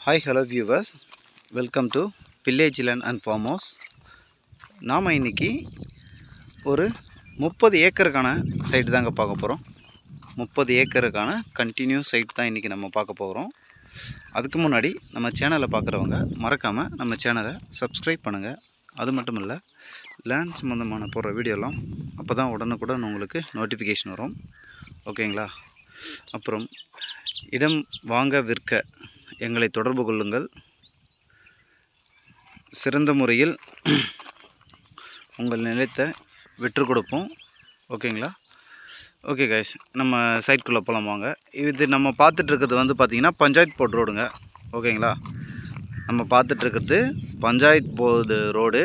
Hi hello viewers welcome to village land and farm house நாம் இன்றைக்கி ஒரு முப்பது ஏக்கருக்கான சைட்டு தாங்க பார்க்க போகிறோம் முப்பது ஏக்கருக்கான கண்டினியூ சைட் தான் இன்றைக்கி நம்ம பார்க்க போகிறோம் அதுக்கு முன்னாடி நம்ம சேனலை பார்க்குறவங்க மறக்காமல் நம்ம சேனலை சப்ஸ்கிரைப் பண்ணுங்கள் அது மட்டும் இல்லை லேண்ட் சம்மந்தமான போடுற வீடியோலாம் அப்போ தான் உடனுக்குடன் உங்களுக்கு நோட்டிஃபிகேஷன் வரும். ஓகேங்களா அப்புறம் இடம் வாங்க விற்க எங்களை தொடர்பு கொள்ளுங்கள். சிறந்த முறையில் உங்கள் நிலத்தை விற்று கொடுப்போம். ஓகேங்களா ஓகே கைஸ் நம்ம சைட்குள்ளே போகலாம் வாங்க. இது நம்ம பார்த்துட்ருக்கிறது வந்து பார்த்திங்கன்னா பஞ்சாயத்து போர்ட் ரோடுங்க. ஓகேங்களா நம்ம பார்த்துட்ருக்கிறது பஞ்சாயத் பஞ்சாயத்து போர்டு ரோடு.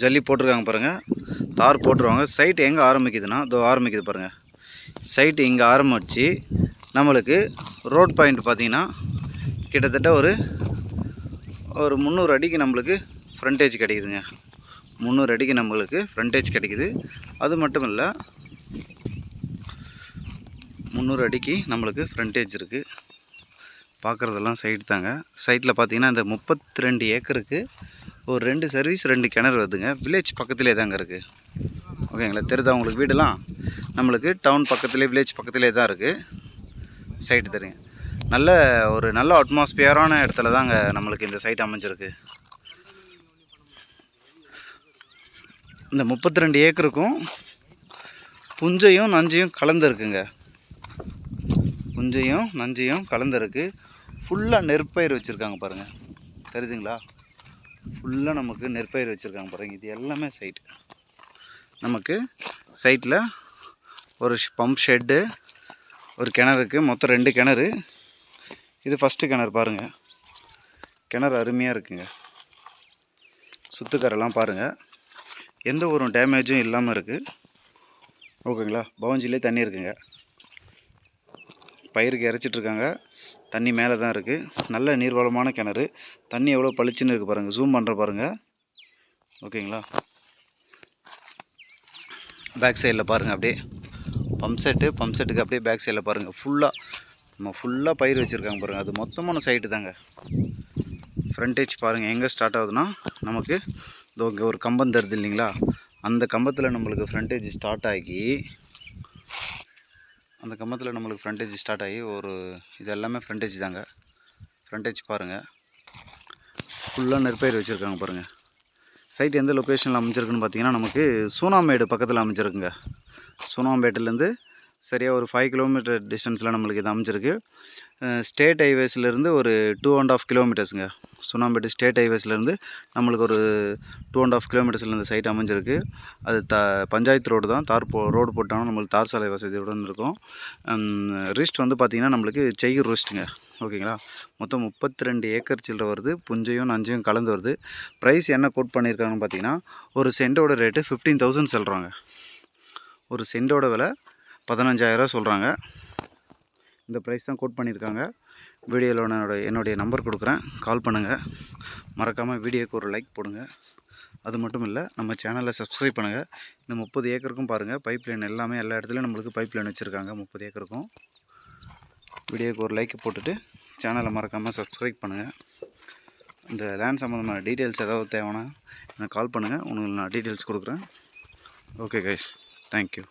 ஜல்லி போட்டிருக்காங்க பாருங்கள் தார் போட்டுருவாங்க. சைட் எங்கே ஆரம்பிக்குதுன்னா இதோ ஆரம்பிக்குது பாருங்கள் சைட்டு இங்கே ஆரம்பிச்சு நம்மளுக்கு ரோட் பாயிண்ட் பார்த்தீங்கன்னா கிட்டத்தட்ட ஒரு ஒரு முந்நூறு அடிக்கு நம்மளுக்கு ஃப்ரண்டேஜ் கிடைக்குதுங்க. முந்நூறு அடிக்கு நம்மளுக்கு ஃப்ரண்டேஜ் கிடைக்குது. அது மட்டும் இல்லை முந்நூறு அடிக்கு நம்மளுக்கு ஃப்ரண்டேஜ் இருக்குது பார்க்குறதெல்லாம் சைட் தாங்க. சைட்டில் பார்த்தீங்கன்னா இந்த முப்பத்தி ரெண்டு ஏக்கருக்கு ஒரு ரெண்டு சர்வீஸ் ரெண்டு கிணறு வருதுங்க. வில்லேஜ் பக்கத்துலேயே தாங்க இருக்குது ஓகேங்களா தெரிதா உங்களுக்கு வீடெல்லாம் நம்மளுக்கு டவுன் பக்கத்துலேயே வில்லேஜ் பக்கத்துலேயே தான் இருக்குது சைட்டு தெரியுங்க நல்ல ஒரு நல்ல அட்மாஸ்பியரான இடத்துல தாங்க நம்மளுக்கு இந்த சைட் அமைஞ்சிருக்கு. இந்த முப்பத்தி ரெண்டு ஏக்கருக்கும் புஞ்சையும் நஞ்சையும் கலந்துருக்குங்க. புஞ்சையும் நஞ்சையும் கலந்துருக்கு. ஃபுல்லாக நெற்பயிர் வச்சுருக்காங்க பாருங்கள் தெரியுதுங்களா? ஃபுல்லாக நமக்கு நெற்பயிர் வச்சுருக்காங்க பாருங்கள் இது எல்லாமே சைட் நமக்கு சைட்டில் ஒரு பம்ப் ஷெட்டு ஒரு கிணறு இருக்குது மொத்தம் ரெண்டு கிணறு. இது ஃபஸ்ட்டு கிணறு பாருங்கள் கிணறு அருமையாக இருக்குங்க. சுத்துக்கரெல்லாம் பாருங்கள் எந்த ஒரு டேமேஜும் இல்லாமல் இருக்குது ஓகேங்களா? பவஞ்சிலே தண்ணி இருக்குங்க. பயிருக்கு இறச்சிட்ருக்காங்க தண்ணி மேலே தான் இருக்குது நல்ல நீர்வளமான கிணறு. தண்ணி எவ்வளோ பளிச்சுன்னு இருக்குது பாருங்கள் ஜூம் பண்ணுற பாருங்கள் ஓகேங்களா? பேக் சைடில் பாருங்கள் அப்படியே. பம்ப் செட்டு பம்ப் செட்டுக்கு அப்படியே பேக் சைடில் பாருங்கள் ஃபுல்லாக நம்ம ஃபுல்லாக பயிர் வச்சுருக்காங்க பாருங்கள் அது மொத்தமான சைட்டு தாங்க. ஃப்ரண்டேஜ் பாருங்கள் எங்கே ஸ்டார்ட் ஆகுதுன்னா நமக்கு இதோ இங்கே ஒரு கம்பம் தருது இல்லைங்களா? அந்த கம்பத்தில் நம்மளுக்கு ஃப்ரண்டேஜ் ஸ்டார்ட் ஆகி அந்த கம்பத்தில் நம்மளுக்கு ஃப்ரண்டேஜ் ஸ்டார்ட் ஆகி ஒரு இது எல்லாமே ஃப்ரண்டேஜ் தாங்க. ஃப்ரண்டேஜ் பாருங்கள் ஃபுல்லாக நெற்பயிர் வச்சுருக்காங்க பாருங்கள் சைட் எந்த லொக்கேஷனில் அமைஞ்சிருக்குன்னு பார்த்தீங்கன்னா நமக்கு சூனாமேடு பக்கத்தில் அமைஞ்சிருக்குங்க. சுனாம்பேட்டிலேருந்து சரியாக ஒரு ஃபைவ் கிலோமீட்டர் டிஸ்டன்ஸில் நம்மளுக்கு இது அமைஞ்சிருக்கு. ஸ்டேட் ஹைவேஸ்லேருந்து ஒரு டூ அண்ட் ஆஃப் கிலோமீட்டர்ஸுங்க சுனாம்பேட்டு ஸ்டேட் ஹைவேஸ்லேருந்து நம்மளுக்கு ஒரு டூ அண்ட் ஆஃப் கிலோமீட்டர்ஸில் இந்த சைட் அமைஞ்சிருக்கு. அது த பஞ்சாயத்து ரோடு தான். தார் போ ரோடு போட்டாலும் நம்மளுக்கு தார் சாலை வசதியுடன் இருக்கும். ரிஸ்ட் வந்து பார்த்திங்கன்னா நம்மளுக்கு செய்யூர் ரிஸ்ட்டுங்க ஓகேங்களா? மொத்தம் முப்பத்தி ரெண்டு ஏக்கர் சில்லற வருது. புஞ்சையும் நஞ்சையும் கலந்து வருது. ப்ரைஸ் என்ன கோட் பண்ணியிருக்காங்கன்னு பார்த்தீங்கன்னா ஒரு சென்டோட ரேட்டு ஃபிஃப்டீன் தௌசண்ட் சொல்கிறாங்க ஒரு சென்டோட விலை பதினஞ்சாயிரரூவா சொல்கிறாங்க இந்த ப்ரைஸ் தான் கோட் பண்ணியிருக்காங்க. வீடியோவில் என்னோட என்னுடைய நம்பர் கொடுக்குறேன். கால் பண்ணுங்கள் மறக்காமல் வீடியோக்கு ஒரு லைக் போடுங்க. அது மட்டும் இல்லை நம்ம சேனலை சப்ஸ்கிரைப் பண்ணுங்கள் இந்த முப்பது ஏக்கருக்கும் பாருங்கள் பைப் லைன் எல்லாமே எல்லா இடத்துலையும் நம்மளுக்கு பைப் லைன் வச்சுருக்காங்க. முப்பது ஏக்கருக்கும். வீடியோக்கு ஒரு லைக் போட்டுட்டு சேனலை மறக்காமல் சப்ஸ்கிரைப் பண்ணுங்கள் இந்த லேண்ட் சம்மந்தமான டீட்டெயில்ஸ் ஏதாவது தேவைன்னா எனக்கு கால் பண்ணுங்கள் உங்களுக்கு நான் டீட்டெயில்ஸ் கொடுக்குறேன். Okay guys thank you